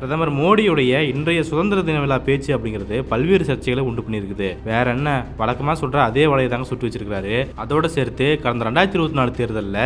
பிரதமர் மோடியுடைய இன்றைய சுதந்திர தின விழா பேச்சு அப்படிங்கிறது பல்வேறு சர்ச்சைகளை உண்டு பண்ணியிருக்குது. வேற என்ன? வழக்கமா சொல்ற அதே வலையை தாங்க சுட்டு வச்சிருக்காரு அதோட சேர்த்து கடந்த ரெண்டாயிரத்தி இருபத்தி நாலு தேர்தலில்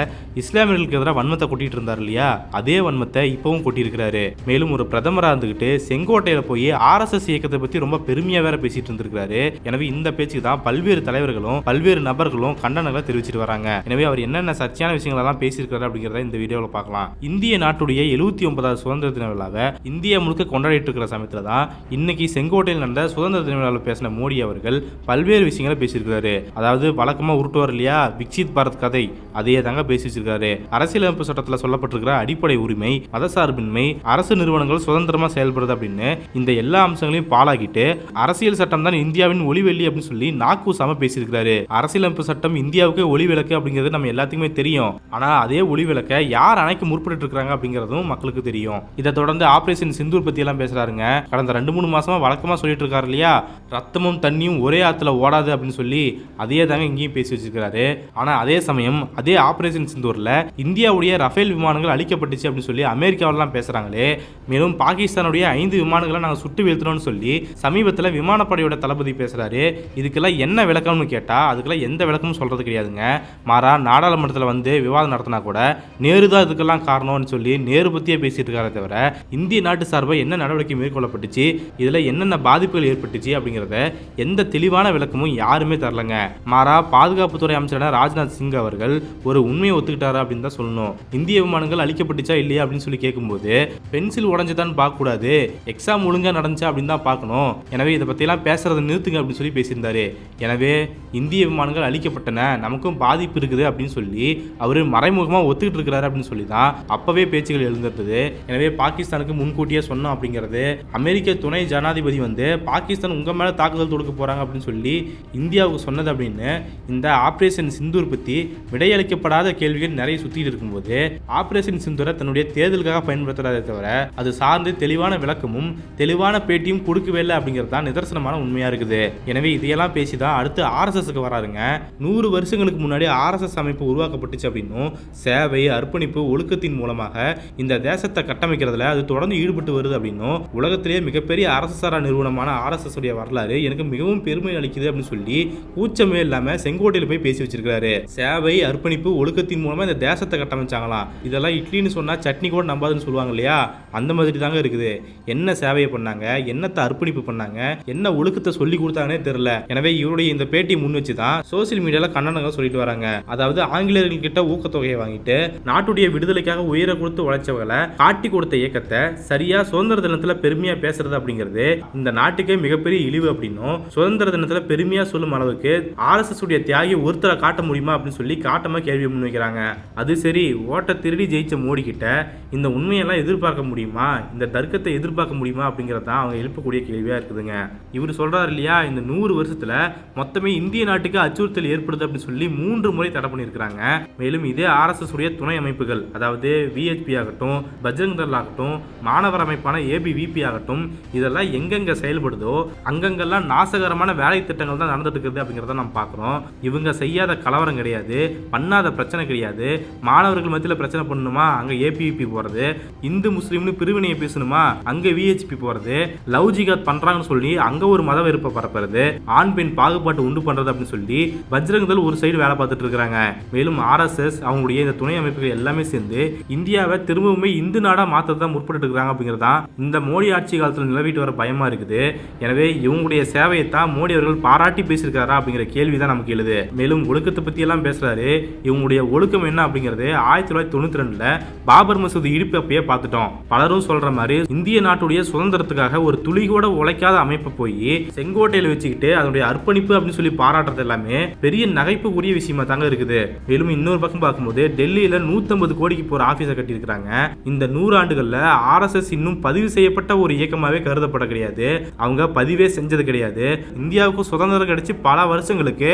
இஸ்லாமியர்களுக்கு எதிராக வன்மத்தை கொட்டிட்டு இருந்தார் இல்லையா? அதே வன்மத்தை இப்பவும் கொட்டியிருக்கிறாரு. மேலும் ஒரு பிரதமராக இருந்துகிட்டு செங்கோட்டையில போய் ஆர்எஸ்எஸ் இயக்கத்தை பத்தி ரொம்ப பெருமையா வேற பேசிட்டு இருந்திருக்காரு எனவே இந்த பேச்சுக்கு தான் பல்வேறு தலைவர்களும் பல்வேறு நபர்களும் கண்டனங்களை தெரிவிச்சிட்டு வராங்க. எனவே அவர் என்னென்ன சர்ச்சையான விஷயங்கள் எல்லாம் பேசியிருக்காரு அப்படிங்கிறத இந்த வீடியோவில் பார்க்கலாம். இந்திய நாட்டுடைய எழுபத்தி ஒன்பதாவது சுதந்திர தின விழாவை இந்தியா முழுக்க கொண்டாடிட்டு இருக்கிற சமயத்தில் தான் இன்னைக்கு செங்கோட்டையில் நடந்த சுதந்திர தின விழாவில் பேசின மோடி அவர்கள் பல்வேறு விஷயங்களை பேசியிருக்கிறாரு. அதாவது வழக்கமாக உருட்டுவார் இல்லையா? விக்சித் பாரத் கதை அதையே தாங்க பேசி வச்சிருக்காரு. அரசியலமைப்பு சட்டத்தில் சொல்லப்பட்டிருக்கிற அடிப்படை உரிமை மதசார்பின்மை அரசு நிறுவனங்கள் சுதந்திரமா செயல்படுது அப்படின்னு இந்த எல்லா அம்சங்களையும் பாலாகிட்டு அரசியல் சட்டம் தான் இந்தியாவின் ஒளிவெள்ளி அப்படின்னு சொல்லி நாக்கூசாம பேசியிருக்காரு அரசியலமைப்பு சட்டம் இந்தியாவுக்கு ஒளி விளக்கு அப்படிங்கிறது நம்ம எல்லாத்துக்குமே தெரியும். ஆனால் அதே ஒளி விளக்க யார் அணைக்க முற்பட்டு இருக்கிறாங்க அப்படிங்கிறதும் மக்களுக்கு தெரியும். இதை தொடர்ந்து ஆபரேஷன் சிந்தூர் பத்தி எல்லாம் பேசுறாருங்க. கடந்த ரெண்டு மூணு மாசமா வழக்கமா சொல்லிட்டு இருக்காரு இல்லையா? ரத்தமும் தண்ணியும் ஒரே ஆத்துல ஓடாது அப்படின்னு சொல்லி அதே தாங்க இங்கேயும் பேசி வச்சிருக்காரு ஆனா அதே சமயம் அதே ஆபரேஷன் சிந்தூர்ல இந்தியாவுடைய ரஃபேல் விமானங்கள் அழிக்கப்பட்டுச்சு அப்படின்னு சொல்லி அமெரிக்காவிலாம் பேசுறாங்களே. மேலும் பாகிஸ்தானுடைய ஐந்து விமானங்களை நாங்கள் சுட்டு வீழ்த்தணும்னு சொல்லி சமீபத்தில் விமானப்படையோட தளபதி பேசுறாரு. இதுக்கெல்லாம் என்ன விளக்கம்னு கேட்டா அதுக்கெல்லாம் எந்த விளக்கமும் சொல்றது கிடையாதுங்க. மாறா நாடாளுமன்றத்தில் வந்து விவாதம் நடத்தினா கூட நேரு தான் இதுக்கெல்லாம் காரணம்னு சொல்லி நேரு பத்தியே பேசிட்டு இருக்காரே தவிர இந்திய நாட்டு சார்பாக என்ன நடவடிக்கை மேற்கொள்ளப்பட்டுச்சு இதில் என்னென்ன பாதிப்புகள் ஏற்பட்டுச்சு அப்படிங்கிறத எந்த தெளிவான விளக்கமும் யாருமே தரலங்க. மாறா பாதுகாப்புத்துறை அமைச்சரான ராஜ்நாத் சிங் அவர்கள் ஒரு உண்மையை ஒத்துக்கிட்டாரா அப்படின்னு தான் சொல்லணும். இந்திய விமானங்கள் அழிக்கப்பட்டுச்சா இல்லையா அப்படின்னு சொல்லி கேட்கும்போது பென்சில் உடஞ்சதான்னு பார்க்கக்கூடாது எக்ஸாம் ஒழுங்காக நடந்துச்சா அப்படின்னு தான் பார்க்கணும். எனவே இதை பற்றிலாம் பேசுறதை நிறுத்துங்க அப்படின்னு சொல்லி பேசியிருந்தாரு. எனவே இந்திய விமானங்கள் அழிக்கப்பட்டன நமக்கும் பாதிப்பு இருக்குது அப்படின்னு சொல்லி அவர் மறைமுகமாக ஒத்துக்கிட்டு இருக்கிறாரு அப்படின்னு சொல்லி தான் அப்பவே பேச்சுகள் எழுந்திருந்தது எனவே பாகிஸ்தானுக்கு முன்கூட்டியே சொன்னோம் அப்படிங்கிறது அமெரிக்க துணை ஜனாதிபதி வந்து பாகிஸ்தான் உங்க மேல தாக்குதல் தொடுக்க போறாங்க அப்படின்னு சொல்லி இந்தியாவுக்கு சொன்னது அப்படின்னு இந்த ஆபரேஷன் சிந்தூர் பற்றி விடையளிக்கப்படாத கேள்விகள் நிறைய சுத்திட்டு இருக்கும்போது ஆபரேஷன் சிந்தூரை தன்னுடைய தேர்தலுக்காக பயன்படுத்துறதே தவிர அது சார்ந்து தெளிவான விளக்கமும் தெளிவான பேட்டியும் கொடுக்கவே இல்லை அப்படிங்கிறது தான் நிதர்சனமான உண்மையா இருக்குது. எனவே இதையெல்லாம் பேசி தான் அடுத்து ஆர்எஸ்எஸ்க்கு வராருங்க. நூறு வருஷங்களுக்கு முன்னாடி ஆர்எஸ்எஸ் அமைப்பு உருவாக்கப்பட்டுச்சு அப்படின்னும் சேவை அர்ப்பணிப்பு ஒழுக்கத்தின் மூலமாக இந்த தேசத்தை கட்டமைக்கிறதுல அது தொடர்ந்து ஈடுபட்டு வருது அப்படின்னும் உலகத்திலேயே மிகப்பெரிய அரசு சாரா நிறுவனமான ஆர்எஸ்எஸ் உடைய வரலாறு எனக்கு மிகவும் பெருமை அளிக்குது அப்படின்னு சொல்லி கூச்சமே இல்லாம செங்கோட்டையில் போய் பேசி வச்சிருக்காரு சேவை அர்ப்பணிப்பு ஒழுக்கத்தின் மூலமா இந்த தேசத்தை கட்டமைச்சாங்களாம். இதெல்லாம் இட்லின்னு சொன்னா சட்னி கூட நம்பாதுன்னு சொல்லுவாங்க இல்லையா? அந்த மாதிரி தாங்க இருக்குது. என்ன சேவையை பண்ணாங்க? என்னத்தை அர்ப்பணிப்பு பண்ணாங்க? என்ன ஒழுக்கத்தை சொல்லி கொடுத்தாங்கன்னே தெரியல. எனவே இவருடைய இந்த பேட்டியை முன் வச்சு தான் சோசியல் மீடியால கண்டனங்கள் சொல்லிட்டு வராங்க. அதாவது ஆங்கிலேயர்கள் கிட்ட ஊக்கத்தொகையை வாங்கிட்டு நாட்டுடைய விடுதலைக்காக உயிரை கொடுத்து உழைச்சவங்களை காட்டி கொடுத்த இயக்கத்தை சரியா சுதந்திர தினத்துல பெருமையா பேசுறது அப்படிங்கிறது இந்த நாட்டுக்கே மிகப்பெரிய இழிவு அப்படின்னும். சுதந்திர தினத்துல பெருமையா சொல்லும் அளவுக்கு ஆர்எஸ்எஸ் உடைய தியாகி ஒருத்தரை காட்ட முடியுமா அப்படின்னு சொல்லி காட்டமா கேள்வி முன்வைக்கிறாங்க அது சரி ஓட்ட திருடி ஜெயிச்ச மோடி கிட்ட இந்த உண்மையெல்லாம் எதிர்பார்க்க முடியுமா? இந்த தர்க்கத்தை எதிர்பார்க்க முடியுமா? அப்படிங்கிறது தான் அவங்க எழுப்பக்கூடிய கேள்வியா இருக்குதுங்க. இவர் சொல்றாரு இல்லையா இந்த நூறு வருஷத்துல மொத்தமே இந்திய நாட்டுக்கு அச்சுறுத்தல் ஏற்படுது அப்படின்னு சொல்லி மூன்று முறை தடை பண்ணியிருக்கிறாங்க. மேலும் இதே ஆர்எஸ்எஸ் உடைய துணை அமைப்புகள் அதாவது விஹெச்பி ஆகட்டும் பஜ்ரங் ஆகட்டும் மாணவர் அமைப்பான ஏபிவிபி ஆகட்டும் இதெல்லாம் எங்கெங்க செயல்படுதோ அங்கங்கெல்லாம் நாசகரமான வேலை திட்டங்கள் தான் நடந்துட்டு இருக்குது அப்படிங்கிறத நம்ம பார்க்குறோம். இவங்க செய்யாத கலவரம் கிடையாது பண்ணாத பிரச்சனை கிடையாது. மாணவர்கள் மத்தியில் பிரச்சனை பண்ணணுமா? அங்கே ஏபிவிபி போகிறது இந்து முஸ்லீம்னு பிரிவினையை பேசணுமா? அங்கே விஹெச்பி போகிறது லவ் ஜிகாத் பண்ணுறாங்கன்னு சொல்லி அங்கே ஒரு மத வெறுப்பை பரப்புறது. ஆண் பெண் பாகுபாட்டு உண்டு பண்ணுறது அப்படின்னு சொல்லி பஜ்ரங் ஒரு சைடு வேலை பார்த்துட்டு இருக்கிறாங்க. மேலும் ஆர்எஸ்எஸ் அவங்களுடைய இந்த துணை அமைப்புகள் எல்லாமே சேர்ந்து இந்தியாவை திரும்பவுமே இந்து நாடாக மாற்ற தான் முற்பட்டு இருக்கிறாங்க அப்படிங்கிறது தான் இந்த மோடி ஆட்சி காலத்தில் நிலவிட்டு வர பயமா இருக்குது. எனவே இவங்களுடைய சேவையை தான் மோடி அவர்கள் பாராட்டி பேசியிருக்காரா அப்படிங்கிற கேள்வி தான் நமக்கு எழுது. மேலும் ஒழுக்கத்தை பத்தி எல்லாம் பேசுறாரு. இவங்களுடைய ஒழுக்கம் என்ன அப்படிங்கிறது ஆயிரத்தி தொள்ளாயிரத்தி தொண்ணூத்தி ரெண்டுல பாபர் மசூதி இடிப்பு அப்பயே பார்த்துட்டோம். பலரும் சொல்ற மாதிரி இந்திய நாட்டுடைய சுதந்திரத்துக்காக ஒரு துளி கூட உழைக்காத அமைப்பை போய் செங்கோட்டையில் வச்சுக்கிட்டு அதனுடைய அர்ப்பணிப்பு அப்படின்னு சொல்லி பாராட்டுறது எல்லாமே பெரிய நகைப்புக்குரிய விஷயமா தாங்க இருக்குது. மேலும் இன்னொரு பக்கம் பார்க்கும்போது டெல்லியில 150 கோடிக்கு போற ஆபீஸை கட்டியிருக்கிறாங்க. இந்த நூறு ஆண்டுகள்ல ஆர்எஸ்எஸ் இன்னும் பதிவு செய்யப்பட்ட ஒரு இயக்கமாகவே கருதப்பட கிடையாது அவங்க பதிவே செஞ்சது கிடையாது. இந்தியாவுக்கு சுதந்திரம் கிடைச்சி பல வருஷங்களுக்கு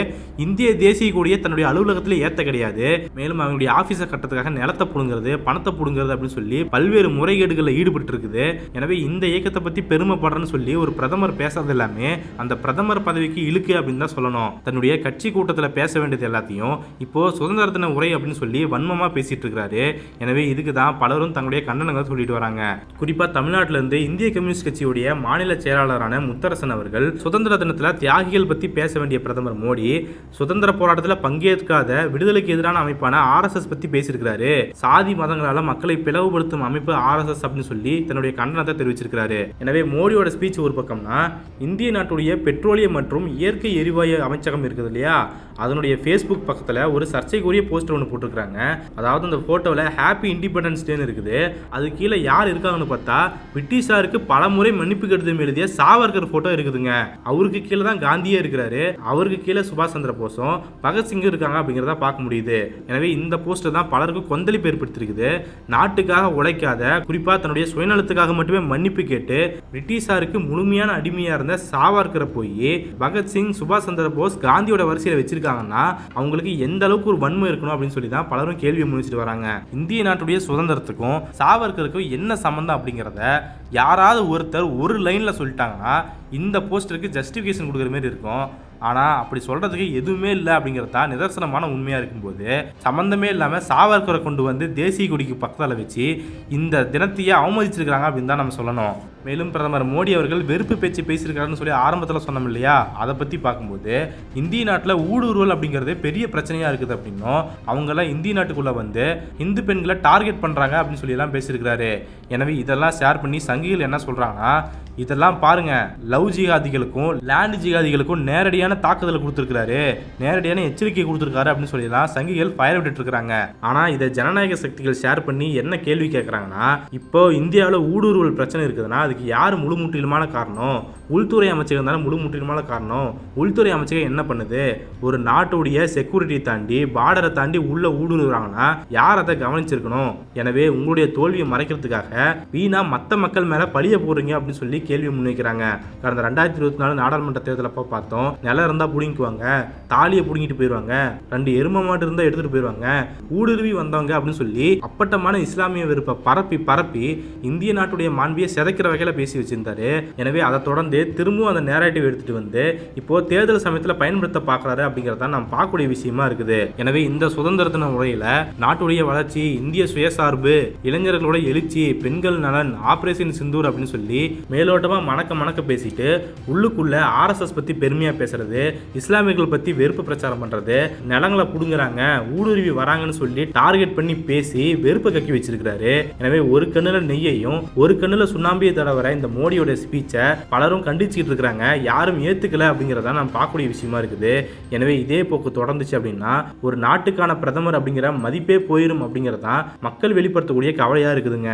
இந்திய தேசிய கொடியை தன்னுடைய அலுவலகத்தில் ஏற்ற கிடையாது. மேலும் அவங்களுடைய ஆபீஸை கட்டத்துக்காக நிலத்தை புடுங்கிறது பணத்தை புடுங்கிறது அப்படின்னு சொல்லி பல்வேறு முறைகேடுகளில் ஈடுபட்டு இருக்குது எனவே இந்த இயக்கத்தை பத்தி பெருமைப்படுறேன்னு சொல்லி ஒரு பிரதமர் பேசுறது எல்லாமே அந்த பிரதமர் பதவிக்கு இழுக்கு அப்படின்னு தான் சொல்லணும். தன்னுடைய கட்சி கூட்டத்தில் பேச வேண்டியது எல்லாத்தையும் இப்போ சுதந்திர தின உரை அப்படின்னு சொல்லி வன்மமாக பேசிட்டு இருக்கிறாரு. எனவே இதுக்கு தான் பலரும் தங்களுடைய கண்டனங்களை சொல்லிட்டு வராங்க. குறிப்பா தமிழ்நாட்டிலிருந்து இந்திய கம்யூனிஸ்ட் கட்சியுடைய மாநில செயலாளரான முத்தரசன் அவர்கள் சுதந்திர தினத்தில் தியாகிகள் பத்தி பேச வேண்டிய பிரதமர் மோடி சுதந்திர போராட்டத்தில் பங்கேற்காத விடுதலைக்கு எதிரான அமைப்பான ஆர்எஸ்எஸ் பத்தி பேசியிருக்கிறாரு. சாதி மதங்களால மக்களை பிளவுபடுத்தும் அமைப்பு ஆர்எஸ்எஸ் அப்படின்னு சொல்லி தன்னுடைய கண்டனத்தை தெரிவிச்சிருக்கிறாரு. எனவே மோடியோட ஸ்பீச் ஒரு பக்கம்னா இந்திய நாட்டுடைய பெட்ரோலியம் மற்றும் இயற்கை எரிவாயு அமைச்சகம் இருக்குது இல்லையா? அதனுடைய ஃபேஸ்புக் பக்கத்தில் ஒரு சர்ச்சைக்குரிய போஸ்டர் ஒன்று போட்டிருக்காங்க அதாவது அந்த ஃபோட்டோவில் ஹாப்பி இண்டிபெண்டன்ஸ் டேன்னு இருக்குது. அது கீழே யார் இருக்காங்கன்னு பார்த்தா பிரிட்டிஷாருக்கு பல முறை மன்னிப்பு கடிதம் எழுதிய சாவர்கர் ஃபோட்டோ இருக்குதுங்க. அவருக்கு கீழே தான் காந்தியே இருக்கிறாரு. அவருக்கு கீழே சுபாஷ் சந்திர போஸும் பகத்சிங்கும் இருக்காங்க அப்படிங்கிறத பார்க்க முடியுது. எனவே இந்த போஸ்டர் தான் பலருக்கும் கொந்தளிப்பு ஏற்படுத்தியிருக்குது. நாட்டுக்காக உழைக்காத குறிப்பாக தன்னுடைய சுயநலத்துக்காக மட்டுமே மன்னிப்பு கேட்டு பிரிட்டிஷாருக்கு முழுமையான அடிமையாக இருந்த சாவர்கரை போய் பகத்சிங் சுபாஷ் சந்திர போஸ் காந்தியோட வரிசையில் வச்சிருக்காங்கன்னா அவங்களுக்கு எந்த அளவுக்கு ஒரு வன்மை இருக்கணும் அப்படின்னு சொல்லி தான் பலரும் கேள்வியை முன்னிச்சிட்டு வராங்க. இந்திய நாட்டுடைய சுதந்திரத்துக்கும் சாவர்கருக்கும் என்ன சம்மந்தம் அப்படிங்கிறத யாராவது ஒருத்தர் ஒரு லைனில் சொல்லிட்டாங்கன்னா இந்த போஸ்டருக்கு ஜஸ்டிஃபிகேஷன் கொடுக்குற மாதிரி இருக்கும். ஆனால் அப்படி சொல்கிறதுக்கு எதுவுமே இல்லை அப்படிங்கிறது தான் நிதர்சனமான உண்மையாக இருக்கும்போது சம்மந்தமே இல்லாமல் சாவர்கரை கொண்டு வந்து தேசிய கொடிக்கு பக்கத்தில் வச்சு இந்த தினத்தையே அவமதிச்சிருக்கிறாங்க அப்படின்னு தான் நம்ம சொல்லணும். மேலும் பிரதமர் மோடி அவர்கள் வெறுப்பு பேச்சு பேசியிருக்காருன்னு சொல்லி ஆரம்பத்தில் சொன்னோம் இல்லையா அதை பற்றி பார்க்கும்போது இந்திய நாட்டில் ஊடுருவல் அப்படிங்கிறது பெரிய பிரச்சனையாக இருக்குது அப்படின்னும் அவங்கெல்லாம் இந்திய நாட்டுக்குள்ளே வந்து இந்து பெண்களை டார்கெட் பண்ணுறாங்க அப்படின்னு சொல்லி எல்லாம் பேசியிருக்கிறாரு. எனவே இதெல்லாம் ஷேர் பண்ணி சங்கிகள் என்ன சொல்கிறாங்கன்னா இதெல்லாம் பாருங்க லவ் ஜிகாதிகளுக்கும் லேண்ட் ஜிகாதிகளுக்கும் நேரடியான தாக்குதல் கொடுத்துருக்காரு நேரடியான எச்சரிக்கை கொடுத்துருக்காரு அப்படின்னு சொல்லியெல்லாம் சங்கிகள் ஃபயர் விட்டுட்டு இருக்காங்க. ஆனா இதை ஜனநாயக சக்திகள் ஷேர் பண்ணி என்ன கேள்வி கேட்குறாங்கன்னா இப்போ இந்தியாவில் ஊடுருவல் பிரச்சனை இருக்குதுன்னா அதுக்கு யார் முழு முற்றிலுமான காரணம்? உள்துறை அமைச்சகம் தானே முழு முற்றிலுமான காரணம். உள்துறை அமைச்சகம் என்ன பண்ணுது? ஒரு நாட்டுடைய செக்யூரிட்டி தாண்டி பார்டரை தாண்டி உள்ள ஊடுருவாங்கன்னா யார் அதை கவனிச்சிருக்கணும்? எனவே உங்களுடைய தோல்வியை மறைக்கிறதுக்காக வீணா மற்ற மக்கள் மேல பழிய போடுறீங்க அப்படின்னு சொல்லி கேள்வி முன்வைக்கிறாங்க. கடந்த ரெண்டாயிரத்தி இருபத்தி நாலு நாடாளுமன்ற தேர்தலப்போ பார்த்தோம் நிலம் இருந்தால் பிடிங்குவாங்க தாலியை பிடுங்கிட்டு போயிடுவாங்க ரெண்டு எரும மாட்டு இருந்தால் எடுத்துட்டு போயிடுவாங்க ஊடுருவி வந்தவங்க அப்படின்னு சொல்லி அப்பட்டமான இஸ்லாமிய விருப்ப பரப்பி பரப்பி இந்திய நாட்டுடைய மாண்பியை சிதைக்கிற வகையில் பேசி வச்சிருந்தாரு. எனவே அதை தொடர்ந்து திரும்பவும் அந்த நேரேட்டிவ் எடுத்துட்டு வந்து இப்போ தேர்தல் சமயத்தில் பயன்படுத்த பாக்குறாரு அப்படிங்கிறத நாம் பார்க்கக்கூடிய விஷயமா இருக்குது. எனவே இந்த சுதந்திர தின உரையில நாட்டுடைய வளர்ச்சி இந்திய சுயசார்பு இளைஞர்களோட எழுச்சி பெண்கள் நலன் ஆபரேஷன் சிந்தூர் அப்படின்னு சொல்லி மேலோட்டமா மணக்க மணக்க பேசிட்டு உள்ளுக்குள்ள ஆர்எஸ்எஸ் பத்தி பெருமையா பேசுறது இஸ்லாமியர்கள் பத்தி வெறுப்பு பிரச்சாரம் பண்றது நிலங்களை புடுங்குறாங்க ஊடுருவி வராங்கன்னு சொல்லி டார்கெட் பண்ணி பேசி வெறுப்பை கக்கி வச்சிருக்கிறாரு. எனவே ஒரு கண்ணுல நெய்யையும் ஒரு கண்ணுல சுண்ணாம்பியை தடவை இந்த மோடியோட ஸ்பீச்சை பலரும் கண்டிச்சுக்கிட்டு இருக்கிறாங்க. யாரும் ஏத்துக்கல அப்படிங்கிறத நம்ம பார்க்கக்கூடிய விஷயமா இருக்குது. எனவே இதே போக்கு தொடர்ந்துச்சு அப்படின்னா ஒரு நாட்டுக்கான பிரதமர் அப்படிங்கிற மதிப்பே போயிடும் அப்படிங்கிறதான் மக்கள் வெளிப்படுத்தக்கூடிய கவலையா இருக்குதுங்க.